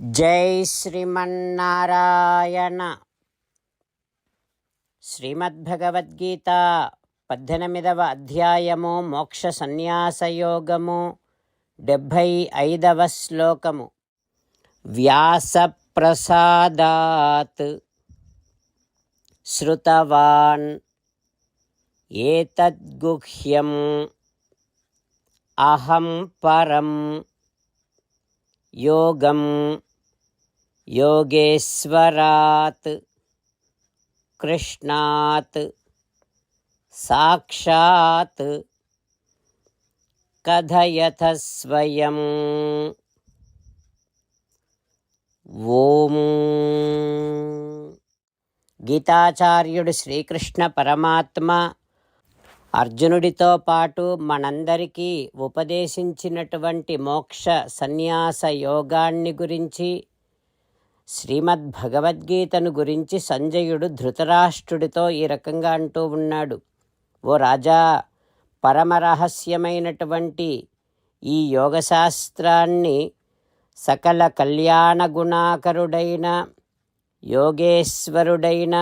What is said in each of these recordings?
జై శ్రీమన్నారాయణ. శ్రీమద్భగవద్గీత పద్దెనిమిదవ అధ్యాయము మోక్ష సన్యాసయోగము డెబ్భై ఐదవ శ్లోకము. వ్యాసప్రసాదాత్ శృతవాన్ ఏతద్గుహ్యం అహం పరం యోగం योगेश्वरात् कृष्णात् साक्षात् कथयथ स्वयम् ఓం గీతాచార్యుడు శ్రీకృష్ణ పరమాత్మ అర్జునుడితో పాటు మనందరికీ ఉపదేశించినటువంటి మోక్ష సన్యాస యోగాన్ని గురించి శ్రీమద్ భగవద్గీతను గురించి సంజయుడు ధృతరాష్ట్రుడితో ఈ రకంగా అంటూ ఉన్నాడు. ఓ రాజా పరమరహస్యమైనటువంటి ఈ యోగశాస్త్రాన్ని సకల కళ్యాణ గుణాకరుడైన యోగేశ్వరుడైన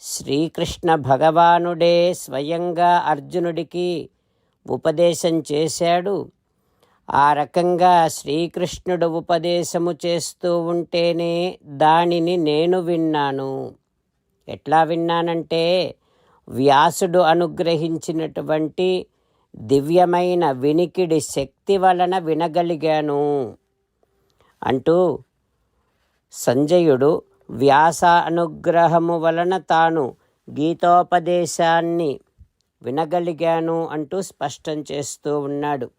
శ్రీకృష్ణ భగవానుడే స్వయంగా అర్జునుడికి ఉపదేశం చేశాడు. ఆ రకంగా శ్రీకృష్ణుడు ఉపదేశము చేస్తూ ఉంటేనే దానిని నేను విన్నాను. ఎట్లా విన్నానంటే వ్యాసుడు అనుగ్రహించినటువంటి దివ్యమైన వినికిడి శక్తి వలన వినగలిగాను. అంటూ సంజయుడు వ్యాస అనుగ్రహము వలన తాను గీతోపదేశాన్ని వినగలిగాను అంటూ స్పష్టం చేస్తూ ఉన్నాడు.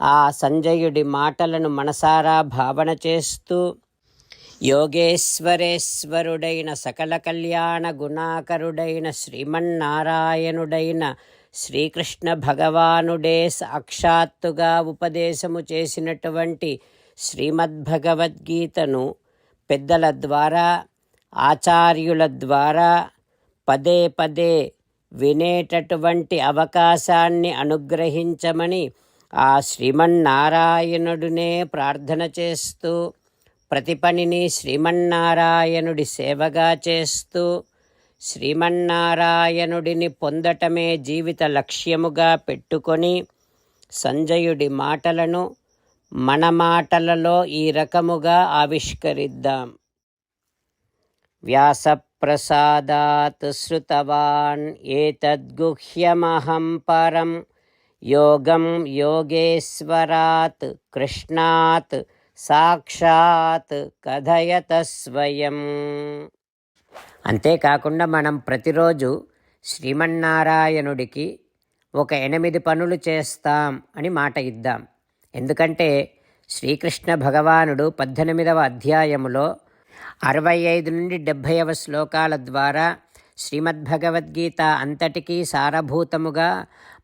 ఆ సంజయుడి మాటలను మనసారా భావన చేస్తూ యోగేశ్వరేశ్వరుడైన సకల కళ్యాణ గుణాకరుడైన శ్రీమన్నారాయణుడైన శ్రీకృష్ణ భగవానుడే సాక్షాత్తుగా ఉపదేశము చేసినటువంటి శ్రీమద్భగవద్గీతను పెద్దల ద్వారా ఆచార్యుల ద్వారా పదే పదే వినేటటువంటి అవకాశాన్ని అనుగ్రహించమని ఆ శ్రీమన్నారాయణుడినే ప్రార్థన చేస్తూ ప్రతి పనిని శ్రీమన్నారాయణుడి సేవగా చేస్తూ శ్రీమన్నారాయణుడిని పొందటమే జీవిత లక్ష్యముగా పెట్టుకొని సంజయుడి మాటలను మన మాటలలో ఈ రకముగా ఆవిష్కరిద్దాం. వ్యాసప్రసాదాత్ శృతవాన్ ఏతద్గుహ్యమహం పరం యోగం యోగేశ్వరాత్ కృష్ణాత్ సాక్షాత్ కథయత స్వయం అంతేకాకుండా మనం ప్రతిరోజు శ్రీమన్నారాయణుడికి ఒక ఎనిమిది పనులు చేస్తాం అని మాట ఇద్దాం. ఎందుకంటే శ్రీకృష్ణ భగవానుడు పద్దెనిమిదవ అధ్యాయములో అరవై ఐదు నుండి డెబ్భైవ శ్లోకాల ద్వారా శ్రీమద్భగవద్గీత అంతటికీ సారభూతముగా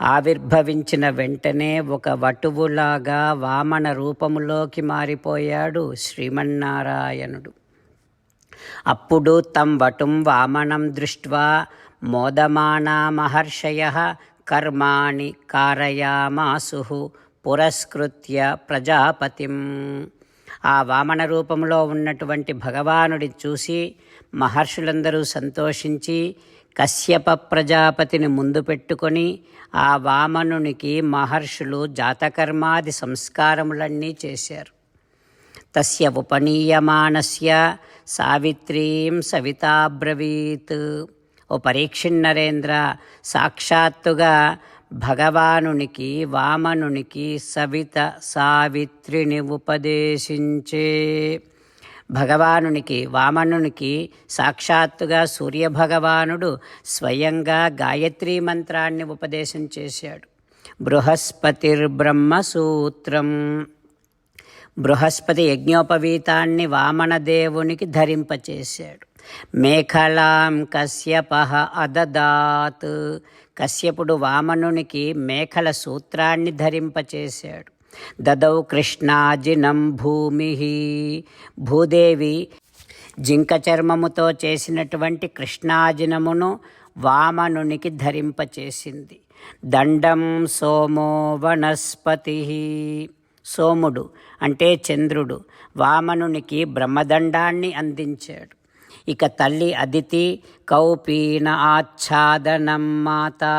ఆవిర్భవించిన వెంటనే ఒక వటువులాగా వామన రూపములోకి మారిపోయాడు శ్రీమన్నారాయణుడు. అప్పుడు తం వటుం వామనం దృష్ట్వా మోదమానా మహర్షయ కర్మాణి కారయామాసు పురస్కృత్య ప్రజాపతిం. ఆ వామన రూపంలో ఉన్నటువంటి భగవానుడి చూసి మహర్షులందరూ సంతోషించి కశ్యప ప్రజాపతిని ముందు పెట్టుకొని ఆ వామనునికి మహర్షులు జాతకర్మాది సంస్కారములన్నీ చేశారు. తస్య ఉపనీయమానస్య సావిత్రీం సవితాబ్రవీత్. ఓ పరీక్షిన్నరేంద్ర సాక్షాత్తుగా భగవానునికి వామనునికి సవిత సావిత్రిని ఉపదేశించే భగవానునికి వామనునికి సాక్షాత్తుగా సూర్యభగవానుడు స్వయంగా గాయత్రీ మంత్రాన్ని ఉపదేశం చేశాడు. బృహస్పతిర్బ్రహ్మసూత్రం. బృహస్పతి యజ్ఞోపవీతాన్ని వామనదేవునికి ధరింపచేశాడు. మేఖలాం కశ్యప అదదాత్. కశ్యపుడు వామనునికి మేఖల సూత్రాన్ని ధరింపచేశాడు. దదౌ కృష్ణాజినం భూమి. భూదేవి జింక చర్మముతో చేసినటువంటి కృష్ణాజినమును వామనునికి ధరింపచేసింది. దండం సోమో వనస్పతి. సోముడు అంటే చంద్రుడు వామనునికి బ్రహ్మదండాన్ని అందించాడు. ఇక తల్లి అదితి కౌపీన ఆచ్ఛాదనం మాతా.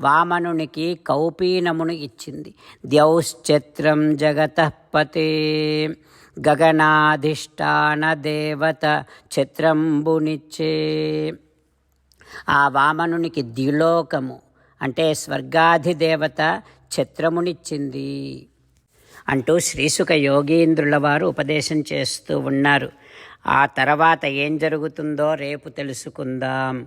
వామనునికి కౌపీనమును ఇచ్చింది. ద్యౌశ్చత్రం జగతపతే గగనాధిష్టాన దేవత చిత్రంబునిచ్చే ఆ వామనునికి ద్యులోకము అంటే స్వర్గాధిదేవత ఛత్రమునిచ్చింది అంటూ శ్రీసుఖ యోగీంద్రుల వారు ఉపదేశం చేస్తూ ఉన్నారు. ఆ తర్వాత ఏం జరుగుతుందో రేపు తెలుసుకుందాం.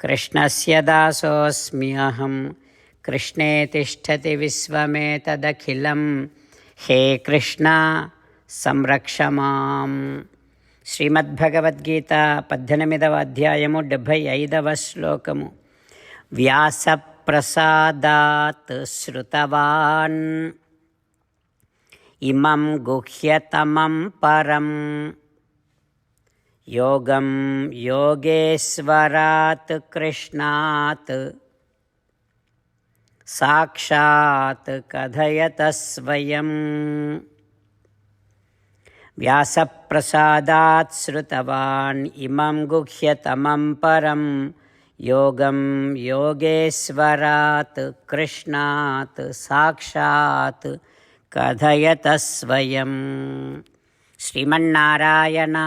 కృష్ణస్య దాసోऽస్మ్యహం కృష్ణే తిష్టతి విశ్వమేతదఖిలం హే కృష్ణ సంరక్ష మాం శ్రీమద్భగవద్గీత పద్దెనిమిదవ అధ్యాయము డెబ్భై ఐదవ శ్లోకము వ్యాస ప్రసాదాత్ శ్రుతవాన్ ఇమం గుహ్యతమం పరం योगं योगेश्वरात् कृष्णात्। साक्षात् कथयत कथयतस्वयम् व्यासप्रसादात् श्रुतवान् इमं गुह्यतमं परं। योगं योगेश्वरात् कृष्णात् साक्षात् कथयत स्वयं श्रीमन्नारायणा।